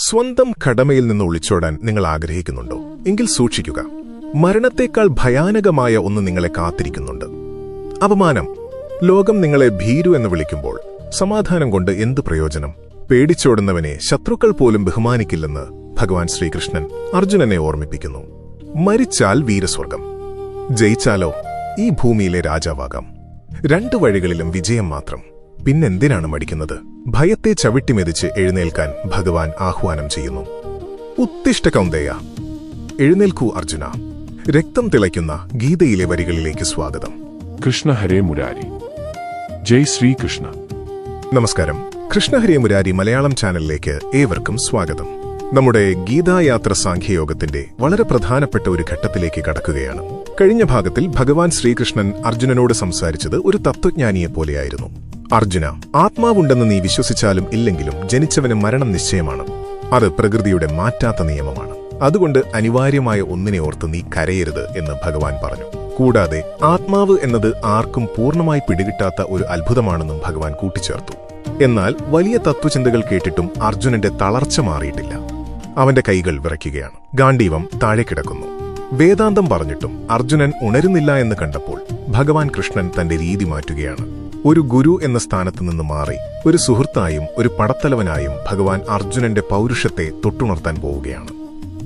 സ്വന്തം കടമയിൽ നിന്ന് ഒളിച്ചോടാൻ നിങ്ങൾ ആഗ്രഹിക്കുന്നുണ്ടോ? എങ്കിൽ സൂക്ഷിക്കുക. മരണത്തേക്കാൾ ഭയാനകമായ ഒന്ന് നിങ്ങളെ കാത്തിരിക്കുന്നുണ്ട്. അപമാനം. ലോകം നിങ്ങളെ ഭീരു എന്ന് വിളിക്കുമ്പോൾ സമാധാനം കൊണ്ട് എന്ത് പ്രയോജനം? പേടിച്ചോടുന്നവനെ ശത്രുക്കൾ പോലും ബഹുമാനിക്കില്ലെന്ന് ഭഗവാൻ ശ്രീകൃഷ്ണൻ അർജുനനെ ഓർമ്മിപ്പിക്കുന്നു. മരിച്ചാൽ വീരസ്വർഗം. ജയിച്ചാലോ ഈ ഭൂമിയിലെ രാജാവാകാം. രണ്ടു വഴികളിലും വിജയം മാത്രം. പിന്നെന്തിനാണ് മടിക്കുന്നത്? ഭയത്തെ ചവിട്ടിമെതിച്ച് എഴുന്നേൽക്കാൻ ഭഗവാൻ ആഹ്വാനം ചെയ്യുന്നു. ഉത്തിഷ്ട കൗന്ദേയ. എഴുന്നേൽക്കൂ അർജുന. രക്തം തിളയ്ക്കുന്ന ഗീതയിലെ വരികളിലേക്ക് സ്വാഗതം. കൃഷ്ണ ഹരേ മുരാരി. ജയ് ശ്രീകൃഷ്ണ നമസ്കാരം. കൃഷ്ണഹരേ മുരാരി മലയാളം ചാനലിലേക്ക് ഏവർക്കും സ്വാഗതം. നമ്മുടെ ഗീതായാത്ര സാഖ്യയോഗത്തിന്റെ വളരെ പ്രധാനപ്പെട്ട ഒരു ഘട്ടത്തിലേക്ക് കടക്കുകയാണ്. കഴിഞ്ഞ ഭാഗത്തിൽ ഭഗവാൻ ശ്രീകൃഷ്ണൻ അർജുനനോട് സംസാരിച്ചത് ഒരു തത്വജ്ഞാനിയെ പോലെയായിരുന്നു അർജുന ആത്മാവുണ്ടെന്ന് നീ വിശ്വസിച്ചാലും ഇല്ലെങ്കിലും ജനിച്ചവന് മരണം നിശ്ചയമാണ്. അത് പ്രകൃതിയുടെ മാറ്റാത്ത നിയമമാണ്. അതുകൊണ്ട് അനിവാര്യമായ ഒന്നിനെ ഓർത്ത് നീ കരയരുത് എന്ന് ഭഗവാൻ പറഞ്ഞു. കൂടാതെ ആത്മാവ് എന്നത് ആർക്കും പൂർണമായി പിടികിട്ടാത്ത ഒരു അത്ഭുതമാണെന്നും ഭഗവാൻ കൂട്ടിച്ചേർത്തു. എന്നാൽ വലിയ തത്വചിന്തകൾ കേട്ടിട്ടും അർജുനന്റെ തളർച്ച മാറിയിട്ടില്ല. അവന്റെ കൈകൾ വിറയ്ക്കുകയാണ്. ഗാന്ഡീവം താഴെ കിടക്കുന്നു. വേദാന്തം പറഞ്ഞിട്ടും അർജുനൻ ഉണരുന്നില്ല എന്ന് കണ്ടപ്പോൾ ഭഗവാൻ കൃഷ്ണൻ തന്റെ രീതി മാറ്റുകയാണ്. ഒരു ഗുരു എന്ന സ്ഥാനത്ത് നിന്ന് മാറി ഒരു സുഹൃത്തായും ഒരു പടത്തലവനായും ഭഗവാൻ അർജുനന്റെ പൗരുഷത്തെ തൊട്ടുണർത്താൻ പോവുകയാണ്.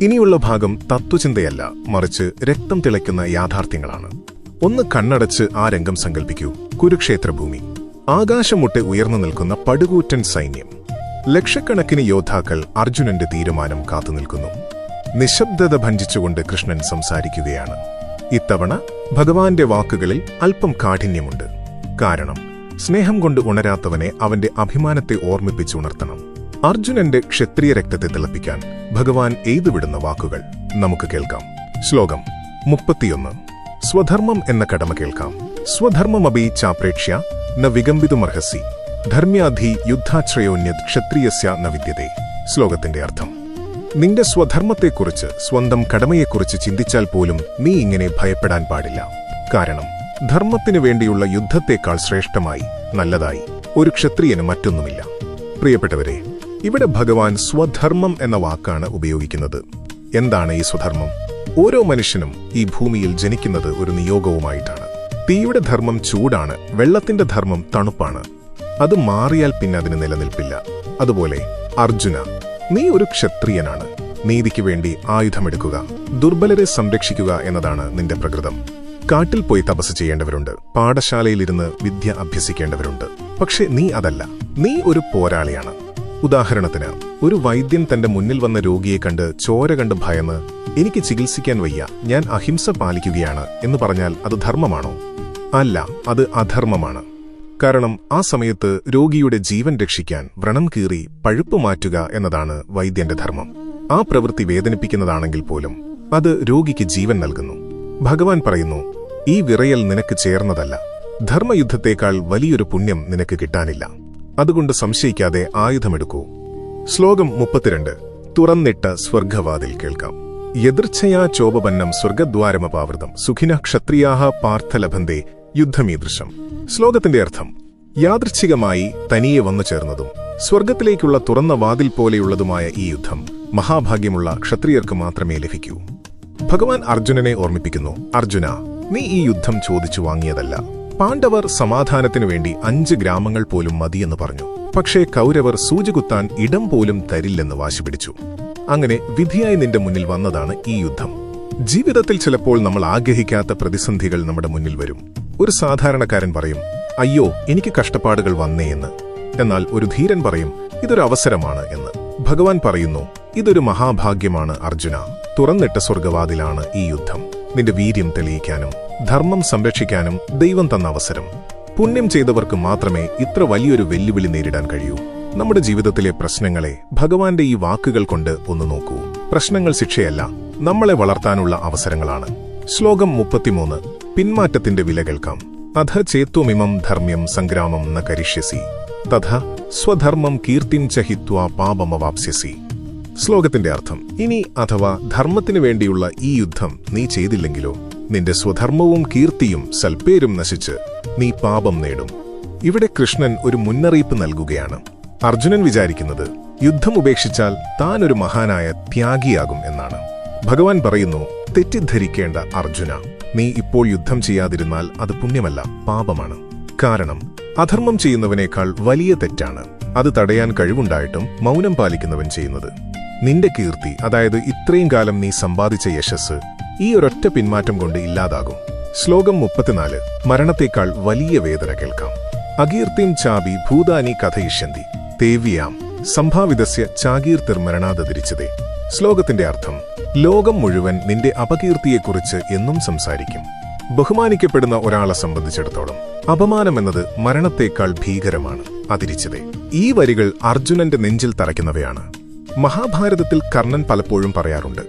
ഇനിയുള്ള ഭാഗം തത്വചിന്തയല്ല മറിച്ച് രക്തം തിളയ്ക്കുന്ന യാഥാർത്ഥ്യങ്ങളാണ്. ഒന്ന് കണ്ണടച്ച് ആ രംഗം സങ്കല്പിക്കൂ കുരുക്ഷേത്രഭൂമി. ആകാശമുട്ടെ ഉയർന്നു നിൽക്കുന്ന പടുകൂറ്റൻ സൈന്യം. ലക്ഷക്കണക്കിന് യോദ്ധാക്കൾ അർജുനന്റെ തീരുമാനം കാത്തുനിൽക്കുന്നു നിശബ്ദത ഭഞ്ജിച്ചുകൊണ്ട് കൃഷ്ണൻ സംസാരിക്കുകയാണ്. ഇത്തവണ ഭഗവാന്റെ വാക്കുകളിൽ അല്പം കാഠിന്യമുണ്ട്. കാരണം സ്നേഹം കൊണ്ട് ഉണരാത്തവനെ അവന്റെ അഭിമാനത്തെ ഓർമ്മിപ്പിച്ചുണർത്തണം അർജുനന്റെ ക്ഷത്രിയ രക്തത്തെ തിളപ്പിക്കാൻ ഭഗവാൻ എയ്തുവിടുന്ന വാക്കുകൾ നമുക്ക് കേൾക്കാം. ശ്ലോകം മുപ്പത്തിയൊന്ന്. സ്വധർമ്മം എന്ന കടമ കേൾക്കാം. സ്വധർമ്മമപി ചാപ്രേക്ഷ്യ ന വികമ്പിതുമർഹസി ധർമ്മ്യാധി യുദ്ധാശ്രയോന്യത് ക്ഷത്രിയസ്യ ന വിദ്യതേ. ശ്ലോകത്തിന്റെ അർത്ഥം. നിന്റെ സ്വധർമ്മത്തെക്കുറിച്ച് സ്വന്തം കടമയെക്കുറിച്ച് ചിന്തിച്ചാൽ പോലും നീ ഇങ്ങനെ ഭയപ്പെടാൻ പാടില്ല. കാരണം ധർമ്മത്തിനു വേണ്ടിയുള്ള യുദ്ധത്തേക്കാൾ ശ്രേഷ്ഠമായി നല്ലതായി. ഒരു ക്ഷത്രിയന് മറ്റൊന്നുമില്ല. പ്രിയപ്പെട്ടവരെ ഇവിടെ ഭഗവാൻ സ്വധർമ്മം എന്ന വാക്കാണ് ഉപയോഗിക്കുന്നത്. എന്താണ് ഈ സ്വധർമ്മം? ഓരോ മനുഷ്യനും ഈ ഭൂമിയിൽ ജനിക്കുന്നത് ഒരു നിയോഗവുമായിട്ടാണ്. തീയുടെ ധർമ്മം ചൂടാണ് വെള്ളത്തിന്റെ ധർമ്മം തണുപ്പാണ്. അത് മാറിയാൽ പിന്നെ അതിന് നിലനിൽപ്പില്ല. അതുപോലെ അർജുന നീ ഒരു ക്ഷത്രിയനാണ്. നീതിക്ക് വേണ്ടി ആയുധമെടുക്കുക ദുർബലരെ സംരക്ഷിക്കുക എന്നതാണ് നിന്റെ പ്രകൃതം. കാട്ടിൽ പോയി തപസ് ചെയ്യേണ്ടവരുണ്ട്. പാഠശാലയിലിരുന്ന് വിദ്യ അഭ്യസിക്കേണ്ടവരുണ്ട്. പക്ഷെ നീ അതല്ല. നീ ഒരു പോരാളിയാണ്. ഉദാഹരണത്തിന് ഒരു വൈദ്യൻ തന്റെ മുന്നിൽ വന്ന രോഗിയെ കണ്ട് ചോര കണ്ട് ഭയന്ന് എനിക്ക് ചികിത്സിക്കാൻ വയ്യ. ഞാൻ അഹിംസ പാലിക്കുകയാണ് എന്ന് പറഞ്ഞാൽ അത് ധർമ്മമാണോ? അല്ല അത് അധർമ്മമാണ്. കാരണം ആ സമയത്ത് രോഗിയുടെ ജീവൻ രക്ഷിക്കാൻ വ്രണം കീറി പഴുപ്പ് മാറ്റുക എന്നതാണ് വൈദ്യന്റെ ധർമ്മം. ആ പ്രവൃത്തി വേദനിപ്പിക്കുന്നതാണെങ്കിൽ പോലും അത് രോഗിക്ക് ജീവൻ നൽകുന്നു. ഭഗവാൻ പറയുന്നു ഈ വിറയൽ നിനക്ക് ചേർന്നതല്ല. ധർമ്മയുദ്ധത്തേക്കാൾ വലിയൊരു പുണ്യം നിനക്ക് കിട്ടാനില്ല. അതുകൊണ്ട് സംശയിക്കാതെ ആയുധമെടുക്കൂ. ശ്ലോകം മുപ്പത്തിരണ്ട്. തുറന്നിട്ട സ്വർഗവാതിൽ കേൾക്കാം. യദൃച്ഛയാ ചോപപന്നം സ്വർഗദ്വാരമപാവൃതം സുഖിന ക്ഷത്രിയാഹ പാർത്ഥലഭന്തേ യുദ്ധമീദൃശം. ശ്ലോകത്തിന്റെ അർത്ഥം യാദൃച്ഛികമായി തനിയെ വന്നു ചേർന്നതും സ്വർഗത്തിലേക്കുള്ള തുറന്ന വാതിൽ പോലെയുള്ളതുമായ ഈ യുദ്ധം മഹാഭാഗ്യമുള്ള ക്ഷത്രിയർക്ക് മാത്രമേ ലഭിക്കൂ. ഭഗവാൻ അർജുനനെ ഓർമ്മിപ്പിക്കുന്നു. അർജുന നീ ഈ യുദ്ധം ചോദിച്ചു വാങ്ങിയതല്ല. പാണ്ഡവർ സമാധാനത്തിനു വേണ്ടി അഞ്ച് ഗ്രാമങ്ങൾ പോലും മതിയെന്ന് പറഞ്ഞു. പക്ഷേ കൗരവർ സൂചികുത്താൻ ഇടം പോലും തരില്ലെന്ന് വാശിപിടിച്ചു. അങ്ങനെ വിധിയായി നിന്റെ മുന്നിൽ വന്നതാണ് ഈ യുദ്ധം. ജീവിതത്തിൽ ചിലപ്പോൾ നമ്മൾ ആഗ്രഹിക്കാത്ത പ്രതിസന്ധികൾ നമ്മുടെ മുന്നിൽ വരും. ഒരു സാധാരണക്കാരൻ പറയും അയ്യോ എനിക്ക് കഷ്ടപ്പാടുകൾ വന്നേ എന്ന്. എന്നാൽ ഒരു ധീരൻ പറയും ഇതൊരു അവസരമാണ് എന്ന്. ഭഗവാൻ പറയുന്നു ഇതൊരു മഹാഭാഗ്യമാണ് അർജുന. തുറന്നിട്ട സ്വർഗവാതിലാണ് ഈ യുദ്ധം. നിന്റെ വീര്യം തെളിയിക്കാനും ധർമ്മം സംരക്ഷിക്കാനും ദൈവം തന്ന അവസരം. പുണ്യം ചെയ്തവർക്ക് മാത്രമേ ഇത്ര വലിയൊരു വെല്ലുവിളി നേരിടാൻ കഴിയൂ. നമ്മുടെ ജീവിതത്തിലെ പ്രശ്നങ്ങളെ ഭഗവാന്റെ ഈ വാക്കുകൾ കൊണ്ട് ഒന്ന് നോക്കൂ. പ്രശ്നങ്ങൾ ശിക്ഷയല്ല നമ്മളെ വളർത്താനുള്ള അവസരങ്ങളാണ്. ശ്ലോകം മുപ്പത്തിമൂന്ന് പിന്മാറ്റത്തിന്റെ വില കേൾക്കാം. അധ ചേത്വമിമം ധർമ്മ്യം സംഗ്രാമം ന കരിഷ്യസി. തഥ സ്വധർമ്മം കീർത്തിം ചഹിത്വ പാപമവാപ്സ്യസി. ശ്ലോകത്തിന്റെ അർത്ഥം ഇനി അഥവാ ധർമ്മത്തിനു വേണ്ടിയുള്ള ഈ യുദ്ധം നീ ചെയ്തില്ലെങ്കിലോ നിന്റെ സ്വധർമ്മവും കീർത്തിയും സൽപ്പേരും നശിച്ച് നീ പാപം നേടും. ഇവിടെ കൃഷ്ണൻ ഒരു മുന്നറിയിപ്പ് നൽകുകയാണ്. അർജുനൻ വിചാരിക്കുന്നത് യുദ്ധം ഉപേക്ഷിച്ചാൽ താൻ ഒരു മഹാനായ ത്യാഗിയാകും എന്നാണ്. ഭഗവാൻ പറയുന്നു തെറ്റിദ്ധരിക്കേണ്ട അർജുന നീ ഇപ്പോൾ യുദ്ധം ചെയ്യാതിരുന്നാൽ അത് പുണ്യമല്ല പാപമാണ്. കാരണം അധർമ്മം ചെയ്യുന്നവനേക്കാൾ വലിയ തെറ്റാണ്. അത് തടയാൻ കഴിവുണ്ടായിട്ടും മൗനം പാലിക്കുന്നവൻ ചെയ്യുന്നത്. നിന്റെ കീർത്തി അതായത് ഇത്രയും കാലം നീ സമ്പാദിച്ച യശസ് ഈ ഒരൊറ്റ പിന്മാറ്റം കൊണ്ട് ഇല്ലാതാകും. ശ്ലോകം മുപ്പത്തിനാല്. മരണത്തേക്കാൾ വലിയ വേദന കേൾക്കാം. അകീർത്തിം ചാബി ഭൂതാനി കഥയിഷ്യന്തി തേവ്യാം. സംഭാവിതസ്യ ചാകീർത്തിർമരണാദതിരിച്ചതേ ശ്ലോകത്തിന്റെ അർത്ഥം ലോകം മുഴുവൻ നിന്റെ അപകീർത്തിയെക്കുറിച്ച് എന്നും സംസാരിക്കും. ബഹുമാനിക്കപ്പെടുന്ന ഒരാളെ സംബന്ധിച്ചിടത്തോളം അപമാനമെന്നത് മരണത്തേക്കാൾ ഭീകരമാണ് അതിരിച്ചതേ. ഈ വരികൾ അർജുനന്റെ നെഞ്ചിൽ തറയ്ക്കുന്നവയാണ്. മഹാഭാരതത്തിൽ കർണൻ പലപ്പോഴും പറയാറുണ്ട്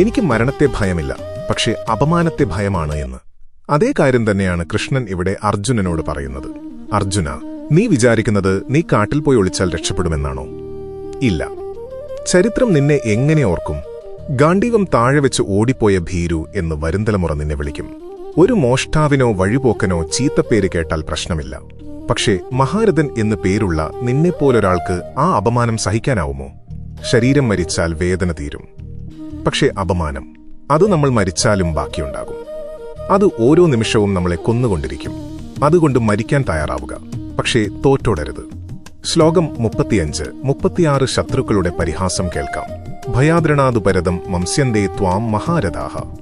എനിക്ക് മരണത്തെ ഭയമില്ല പക്ഷേ അപമാനത്തെ ഭയമാണ് എന്ന്. അതേ കാര്യം തന്നെയാണ് കൃഷ്ണൻ ഇവിടെ അർജുനനോട് പറയുന്നത്. അർജുന നീ വിചാരിക്കുന്നത് നീ കാട്ടിൽ പോയി ഒളിച്ചാൽ രക്ഷപ്പെടുമെന്നാണോ? ഇല്ല. ചരിത്രം നിന്നെ എങ്ങനെ ഓർക്കും? ഗാന്ഡീവം താഴെ വെച്ച് ഓടിപ്പോയ ഭീരു എന്ന് വരുംതലമുറ നിന്നെ വിളിക്കും. ഒരു മോഷ്ടാവിനോ വഴിപോക്കനോ ചീത്തപ്പേര് കേട്ടാൽ പ്രശ്നമില്ല. പക്ഷേ മഹാരഥൻ എന്ന് പേരുള്ള നിന്നെപ്പോലൊരാൾക്ക് ആ അപമാനം സഹിക്കാനാവുമോ? ശരീരം മരിച്ചാൽ വേദന തീരും. പക്ഷേ അപമാനം അത് നമ്മൾ മരിച്ചാലും ബാക്കിയുണ്ടാകും. അത് ഓരോ നിമിഷവും നമ്മളെ കൊന്നുകൊണ്ടിരിക്കും. അതുകൊണ്ട് മരിക്കാൻ തയ്യാറാവുക. പക്ഷേ തോറ്റോടരുത്. ശ്ലോകം മുപ്പത്തിയഞ്ച് മുപ്പത്തിയാറ് ശത്രുക്കളുടെ പരിഹാസം കേൾക്കാം. ഭയാദ്രണാതുപരതം പരതം വംസ്യന്തേ ത്വാം മഹാരഥാഹ.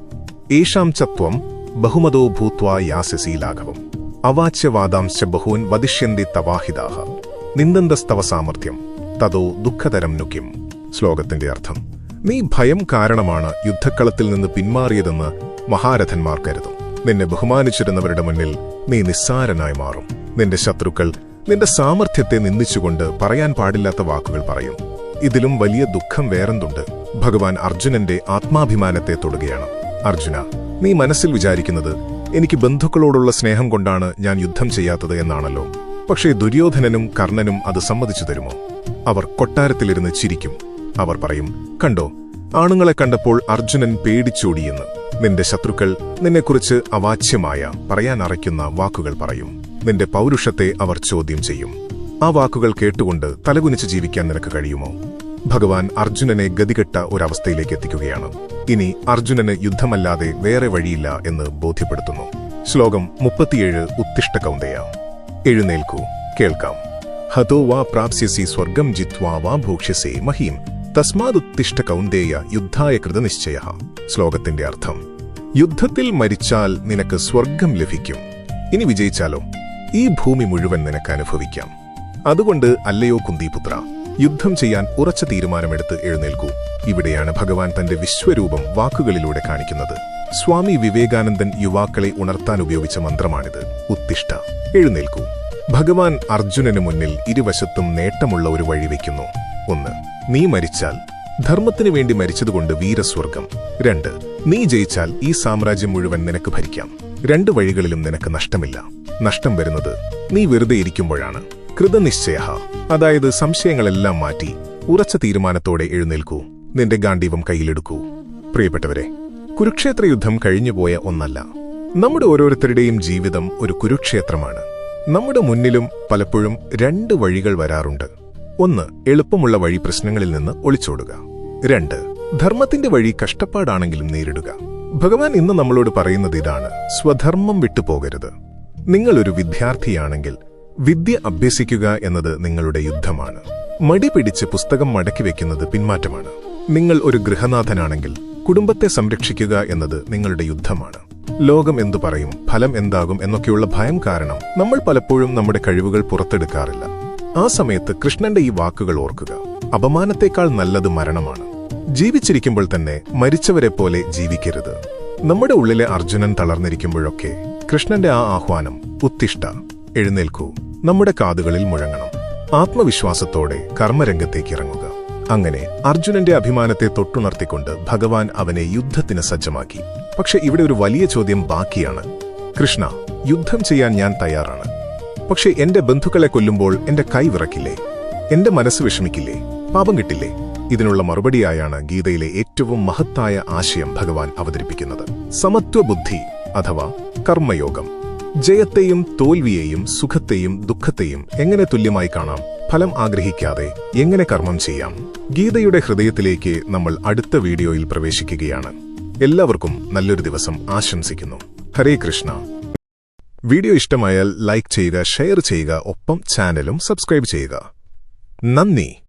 ഏഷാം ചത്വം ബഹുമതോ ഭൂത്വാ യാസസി ലാഘവം അവാച്യവാദാംശ ബഹൂൻ വദിഷ്യന്തി തവാഹിതാഹ നിന്ദന്തസ്തവ സാമർഥ്യം തതോ ദുഃഖതരം നുക്കിം ശ്ലോകത്തിന്റെ അർത്ഥം. നീ ഭയം കാരണമാണ് യുദ്ധക്കളത്തിൽ നിന്ന് പിന്മാറിയതെന്ന് മഹാരഥന്മാർ കരുതും. നിന്നെ ബഹുമാനിച്ചിരുന്നവരുടെ മുന്നിൽ നീ നിസ്സാരനായി മാറും. നിന്റെ ശത്രുക്കൾ നിന്റെ സാമർഥ്യത്തെ നിന്ദിച്ചുകൊണ്ട് പറയാൻ പാടില്ലാത്ത വാക്കുകൾ പറയും. ഇതിലും വലിയ ദുഃഖം വേറെന്തുണ്ട്? ഭഗവാൻ അർജുനന്റെ ആത്മാഭിമാനത്തെ തൊടുകയാണ്. അർജുന നീ മനസ്സിൽ വിചാരിക്കുന്നത് എനിക്ക് ബന്ധുക്കളോടുള്ള സ്നേഹം കൊണ്ടാണ് ഞാൻ യുദ്ധം ചെയ്യാത്തത് എന്നാണല്ലോ. പക്ഷേ ദുര്യോധനനും കർണനും അത് സമ്മതിച്ചു തരുമോ? അവർ കൊട്ടാരത്തിലിരുന്ന് ചിരിക്കും. അവർ പറയും കണ്ടോ ആണുങ്ങളെ കണ്ടപ്പോൾ അർജുനൻ പേടിച്ചോടിയെന്ന്. നിന്റെ ശത്രുക്കൾ നിന്നെക്കുറിച്ച് അവാച്യമായ പറയാൻ അറയ്ക്കുന്ന വാക്കുകൾ പറയും. നിന്റെ പൗരുഷത്തെ അവർ ചോദ്യം ചെയ്യും. ആ വാക്കുകൾ കേട്ടുകൊണ്ട് തലകുനിച്ച് ജീവിക്കാൻ നിനക്ക് കഴിയുമോ? ഭഗവാൻ അർജുനനെ ഗതികെട്ട ഒരവസ്ഥയിലേക്ക് എത്തിക്കുകയാണ്. ഇനി അർജുനന് യുദ്ധമല്ലാതെ വേറെ വഴിയില്ല എന്ന് ബോധ്യപ്പെടുത്തുന്നു. ശ്ലോകം മുപ്പത്തിയേഴ് ഉത്തിഷ്ട കൗന്ദയ. എഴുന്നേൽക്കൂ കേൾക്കാം. ഹതോ വാ പ്രാപ്സ്യസി സ്വർഗം ജിത്വാ വാ ഭോക്ഷ്യസേ മഹീം. തസ്മാതുത്തിഷ്ട കൗന്ദേയ യുദ്ധായ കൃതനിശ്ചയ ശ്ലോകത്തിന്റെ അർത്ഥം യുദ്ധത്തിൽ മരിച്ചാൽ നിനക്ക് സ്വർഗം ലഭിക്കും. ഇനി വിജയിച്ചാലോ? ഈ ഭൂമി മുഴുവൻ നിനക്ക് അനുഭവിക്കാം. അതുകൊണ്ട് അല്ലയോ കുന്തിപുത്ര യുദ്ധം ചെയ്യാൻ ഉറച്ച തീരുമാനമെടുത്ത് എഴുന്നേൽക്കൂ. ഇവിടെയാണ് ഭഗവാൻ തന്റെ വിശ്വരൂപം വാക്കുകളിലൂടെ കാണിക്കുന്നത്. സ്വാമി വിവേകാനന്ദൻ യുവാക്കളെ ഉണർത്താൻ ഉപയോഗിച്ച മന്ത്രമാണിത്. ഉത്തിഷ്ട എഴുന്നേൽക്കൂ. ഭഗവാൻ അർജുനന് മുന്നിൽ ഇരുവശത്തും നേട്ടമുള്ള ഒരു വഴി വയ്ക്കുന്നു. ഒന്ന് നീ മരിച്ചാൽ ധർമ്മത്തിനു വേണ്ടി മരിച്ചതുകൊണ്ട് വീരസ്വർഗം. രണ്ട് നീ ജയിച്ചാൽ ഈ സാമ്രാജ്യം മുഴുവൻ നിനക്ക് ഭരിക്കാം. രണ്ട് വഴികളിലും നിനക്ക് നഷ്ടമില്ല. നഷ്ടം വരുന്നത് നീ വെറുതെ ഇരിക്കുമ്പോഴാണ്. കൃതനിശ്ചയ അതായത് സംശയങ്ങളെല്ലാം മാറ്റി ഉറച്ച തീരുമാനത്തോടെ എഴുന്നേൽക്കൂ. നിന്റെ ഗാന്ഡീവം കയ്യിലെടുക്കൂ. പ്രിയപ്പെട്ടവരെ കുരുക്ഷേത്ര യുദ്ധം കഴിഞ്ഞുപോയ ഒന്നല്ല. നമ്മുടെ ഓരോരുത്തരുടെയും ജീവിതം ഒരു കുരുക്ഷേത്രമാണ്. നമ്മുടെ മുന്നിലും പലപ്പോഴും രണ്ട് വഴികൾ വരാറുണ്ട്. ഒന്ന് എളുപ്പമുള്ള വഴി പ്രശ്നങ്ങളിൽ നിന്ന് ഒളിച്ചോടുക. രണ്ട് ധർമ്മത്തിന്റെ വഴി കഷ്ടപ്പാടാണെങ്കിലും നേരിടുക. ഭഗവാൻ ഇന്ന് നമ്മളോട് പറയുന്നത് ഇതാണ് സ്വധർമ്മം വിട്ടുപോകരുത് നിങ്ങളൊരു വിദ്യാർത്ഥിയാണെങ്കിൽ വിദ്യ അഭ്യസിക്കുക എന്നത് നിങ്ങളുടെ യുദ്ധമാണ്. മടി പിടിച്ച് പുസ്തകം മടക്കി വെക്കുന്നത് പിന്മാറ്റമാണ്. നിങ്ങൾ ഒരു ഗൃഹനാഥനാണെങ്കിൽ കുടുംബത്തെ സംരക്ഷിക്കുക എന്നത് നിങ്ങളുടെ യുദ്ധമാണ്. ലോകം എന്തു പറയും ഫലം എന്താകും എന്നൊക്കെയുള്ള ഭയം കാരണം നമ്മൾ പലപ്പോഴും നമ്മുടെ കഴിവുകൾ പുറത്തെടുക്കാറില്ല. ആ സമയത്ത് കൃഷ്ണന്റെ ഈ വാക്കുകൾ ഓർക്കുക. അപമാനത്തേക്കാൾ നല്ലത് മരണമാണ്. ജീവിച്ചിരിക്കുമ്പോൾ തന്നെ മരിച്ചവരെ പോലെ ജീവിക്കരുത്. നമ്മുടെ ഉള്ളിലെ അർജുനൻ തളർന്നിരിക്കുമ്പോഴൊക്കെ കൃഷ്ണന്റെ ആ ആഹ്വാനം ഉത്തിഷ്ഠ. എഴുന്നേൽക്കൂ. നമ്മുടെ കാതുകളിൽ മുഴങ്ങണം. ആത്മവിശ്വാസത്തോടെ കർമ്മരംഗത്തേക്ക് ഇറങ്ങുക. അങ്ങനെ അർജുനന്റെ അഭിമാനത്തെ തൊട്ടുണർത്തിക്കൊണ്ട് ഭഗവാൻ അവനെ യുദ്ധത്തിന് സജ്ജമാക്കി. പക്ഷെ ഇവിടെ ഒരു വലിയ ചോദ്യം ബാക്കിയാണ്. കൃഷ്ണ യുദ്ധം ചെയ്യാൻ ഞാൻ തയ്യാറാണ്. പക്ഷെ എന്റെ ബന്ധുക്കളെ കൊല്ലുമ്പോൾ എന്റെ കൈ വിറക്കില്ലേ? എന്റെ മനസ്സ് വിഷമിക്കില്ലേ? പാപം കിട്ടില്ലേ? ഇതിനുള്ള മറുപടിയായാണ് ഗീതയിലെ ഏറ്റവും മഹത്തായ ആശയം ഭഗവാൻ അവതരിപ്പിക്കുന്നത്. സമത്വബുദ്ധി അഥവാ കർമ്മയോഗം. ജയത്തെയും തോൽവിയെയും സുഖത്തെയും ദുഃഖത്തെയും എങ്ങനെ തുല്യമായി കാണാം? ഫലം ആഗ്രഹിക്കാതെ എങ്ങനെ കർമ്മം ചെയ്യാം? ഗീതയുടെ ഹൃദയത്തിലേക്ക് നമ്മൾ അടുത്ത വീഡിയോയിൽ പ്രവേശിക്കുകയാണ്. എല്ലാവർക്കും നല്ലൊരു ദിവസം ആശംസിക്കുന്നു. ഹരേ കൃഷ്ണ. വീഡിയോ ഇഷ്ടമായാൽ ലൈക്ക് ചെയ്യുക ഷെയർ ചെയ്യുക ഒപ്പം ചാനലും സബ്സ്ക്രൈബ് ചെയ്യുക. നന്ദി.